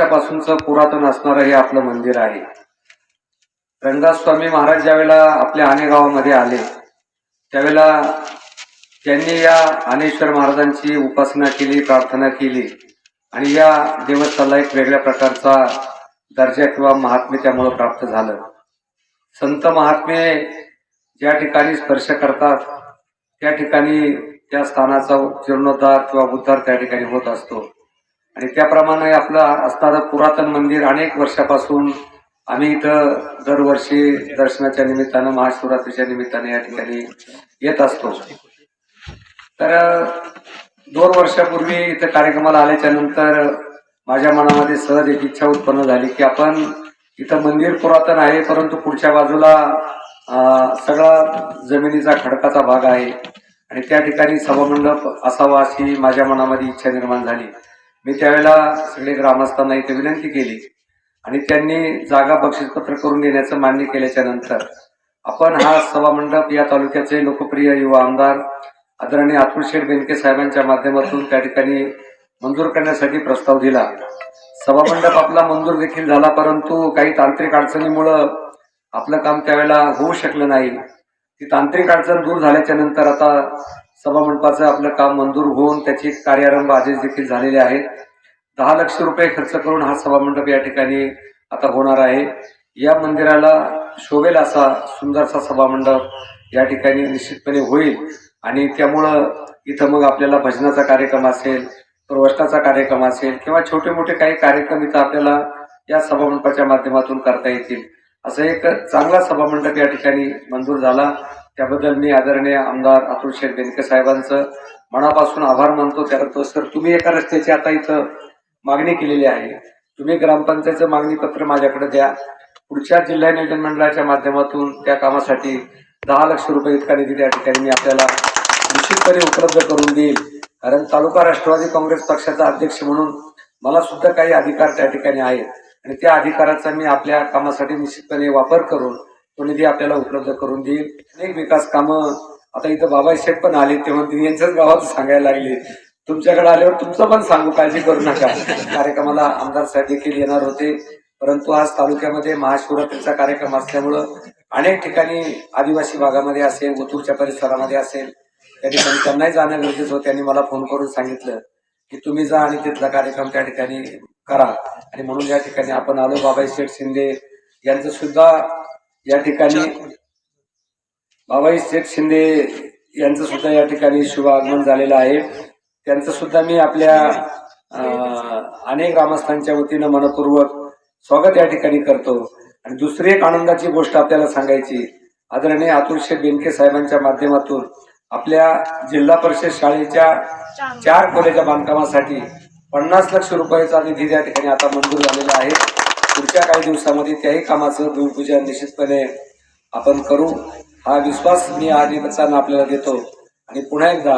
वर्षापासूनच पुरातन असणारं हे आपलं मंदिर आहे. रंगदास स्वामी महाराज ज्यावेळेला आपल्या आणे गावामध्ये आले त्यावेळेला त्यांनी या आनेश्वर महाराजांची उपासना केली प्रार्थना केली आणि या देवस्थानला एक वेगळ्या प्रकारचा दर्जा किंवा महात्म्य त्यामुळे प्राप्त झालं. संत महात्मे ज्या ठिकाणी स्पर्श करतात त्या ठिकाणी त्या स्थानाचा जीर्णोद्धार किंवा उद्धार त्या ठिकाणी होत असतो. आणि त्याप्रमाणे आपलं असणारं पुरातन मंदिर अनेक वर्षापासून आम्ही इथं दरवर्षी दर्शनाच्या निमित्तानं महाशिवरात्रीच्या निमित्ताने या ठिकाणी येत असतो. तर दोन वर्षापूर्वी इथं कार्यक्रमाला आल्याच्यानंतर माझ्या मनामध्ये सहज एक इच्छा उत्पन्न झाली की आपण इथं मंदिर पुरातन आहे परंतु पुढच्या बाजूला सगळा जमिनीचा खडकाचा भाग आहे. आणि त्या ठिकाणी सभामंडप असावा अशी माझ्या मनामध्ये इच्छा निर्माण झाली. मी त्यावेळेला सगळे ग्रामस्थांना इथे विनंती केली. आणि त्यांनी जागा बक्षीसपत्र करून देण्याचं मान्य केल्याच्यानंतर आपण हा सभामंडप या तालुक्याचे लोकप्रिय युवा आमदार आदरणीय अतुल शेठ बेनके साहेबांच्या माध्यमातून त्या ठिकाणी मंजूर करण्यासाठी प्रस्ताव दिला. सभामंडप आपला मंजूर देखील झाला परंतु काही तांत्रिक अडचणीमुळं आपलं काम त्यावेळेला होऊ शकलं नाही. ती तांत्रिक अडचण दूर झाल्याच्यानंतर आता सभामंडपाचं आपलं काम मंजूर होऊन त्याचे कार्यारंभ आदेश देखील झालेले आहेत दहा लक्ष रुपये खर्च करून हा सभामंडप या ठिकाणी आता होणार आहे. या मंदिराला शोभेल असा सुंदरसा सभामंडप या ठिकाणी निश्चितपणे होईल आणि त्यामुळं इथं मग आपल्याला भजनाचा कार्यक्रम असेल प्रवचनाचा कार्यक्रम असेल किंवा छोटे मोठे काही कार्यक्रम इथं आपल्याला या सभामंडपाच्या माध्यमातून करता येतील. असं एक चांगला सभामंडप या ठिकाणी मंजूर झाला. त्याबद्दल मी आदरणीय आमदार अतुल शेठ बेनके साहेबांचं मनापासून आभार मानतो. त्याबद्दल सर तुम्ही एका रस्त्याची आता इथं मागणी केलेली आहे. तुम्ही ग्रामपंचायतचं मागणी पत्र माझ्याकडे द्या. पुढच्या जिल्हा नियोजन मंडळाच्या माध्यमातून त्या कामासाठी दहा लक्ष रुपये इतका निधी त्या ठिकाणी मी आपल्याला निश्चितपणे उपलब्ध करून देईल. कारण तालुका राष्ट्रवादी काँग्रेस पक्षाचा अध्यक्ष म्हणून मला सुद्धा काही अधिकार त्या ठिकाणी आहेत. आणि त्या अधिकाराचा मी आपल्या कामासाठी निश्चितपणे वापर करून तो निधी आपल्याला उपलब्ध करून देईल. अनेक विकास कामं आता इथं बाबा पण आले तेव्हा तुम्ही यांच्याच गावात सांगायला लागले. तुमच्याकडे आल्यावर तुमचं पण सांगू काळजी करू नका. कार्यक्रमाला आमदार साहेब देखील येणार होते. परंतु आज तालुक्यामध्ये महाशिवरात्रीचा कार्यक्रम असल्यामुळं अनेक ठिकाणी आदिवासी भागामध्ये असेल ओतूरच्या परिसरामध्ये असेल त्या ठिकाणी त्यांनाही जाणं गरजेचं होतं. त्यांनी मला फोन करून सांगितलं की तुम्ही जा आणि तिथला कार्यक्रम त्या ठिकाणी करा. आणि म्हणून या ठिकाणी आपण आलो. बाबाई शेठ शिंदे यांचं सुद्धा या ठिकाणी बाबाई शेठ शिंदे यांचं सुद्धा या ठिकाणी शुभागमन झालेलं आहे. त्यांचं सुद्धा मी आपल्या अनेक ग्रामस्थांच्या वतीनं मनपूर्वक स्वागत या ठिकाणी करतो. आणि दुसरी एक आनंदाची गोष्ट आपल्याला सांगायची आदरणीय अतुल शेठ बेनके साहेबांच्या माध्यमातून आपल्या जिल्हा परिषद शाळेच्या चार खोल्याच्या बांधकामासाठी पन्नास लक्ष रुपयाचा निधी त्या ठिकाणी आता मंजूर झालेला आहे. पुढच्या काही दिवसामध्ये त्याही कामाचं भूमिपूजन निश्चितपणे आपण करू. हा विश्वास मी आधी आपल्याला देतो. आणि पुन्हा एकदा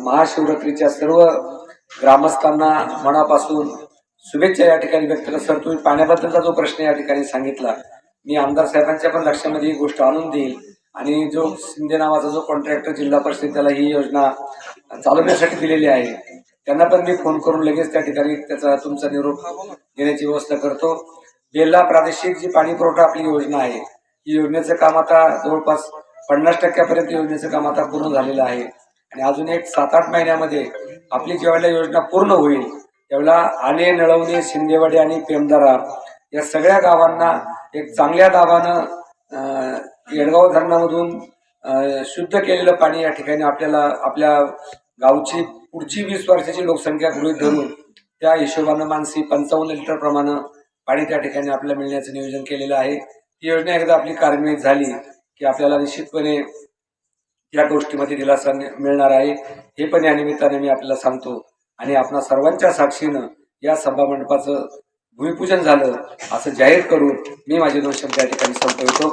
महाशिवरात्रीच्या सर्व ग्रामस्थांना मनापासून शुभेच्छा या ठिकाणी व्यक्त करत. सर तुम्ही पाण्याबद्दलचा जो प्रश्न या ठिकाणी सांगितला मी आमदार साहेबांच्या पण लक्षामध्ये ही गोष्ट आणून देईल आणि जो शिंदे नावाचा जो कॉन्ट्रॅक्टर जिल्हा परिषद त्याला ही योजना चालवण्यासाठी दिलेली आहे. त्यांना पण मी फोन करून लगेच त्या ठिकाणी त्याचा तुमचा निरोप देण्याची व्यवस्था करतो. बेल्ला प्रादेशिक जी पाणी पुरवठा आपली योजना आहे ही योजनेचं काम आता जवळपास पन्नास टक्क्यापर्यंत योजनेचं काम आता पूर्ण झालेलं आहे. आणि अजून एक सात आठ महिन्यामध्ये आपली ज्यावेळेला योजना पूर्ण होईल. त्यावेळेला आणे नळवणे शिंदेवाडी आणि पेमदारा या सगळ्या गावांना एक चांगल्या दाबानं येडगाव धरणामधून शुद्ध केलेलं पाणी या ठिकाणी आपल्याला आपल्या गावची पुढची वीस वर्षाची लोकसंख्या गृहीत धरून त्या हिशोबानं मानसी पंचावन्न लिटर प्रमाणे पाणी त्या ठिकाणी आपल्याला मिळण्याचं नियोजन केलेलं आहे. ही योजना एकदा आपली कार्यान्वित झाली की आपल्याला निश्चितपणे या गोष्टीमध्ये दिलासा मिळणार आहे. हे पण या निमित्ताने मी आपल्याला सांगतो. आणि आपणा सर्वांच्या साक्षीनं या सभा मंडपाचं भूमिपूजन झालं असं जाहीर करून मी माझे दोन शब्द या ठिकाणी संपवितो.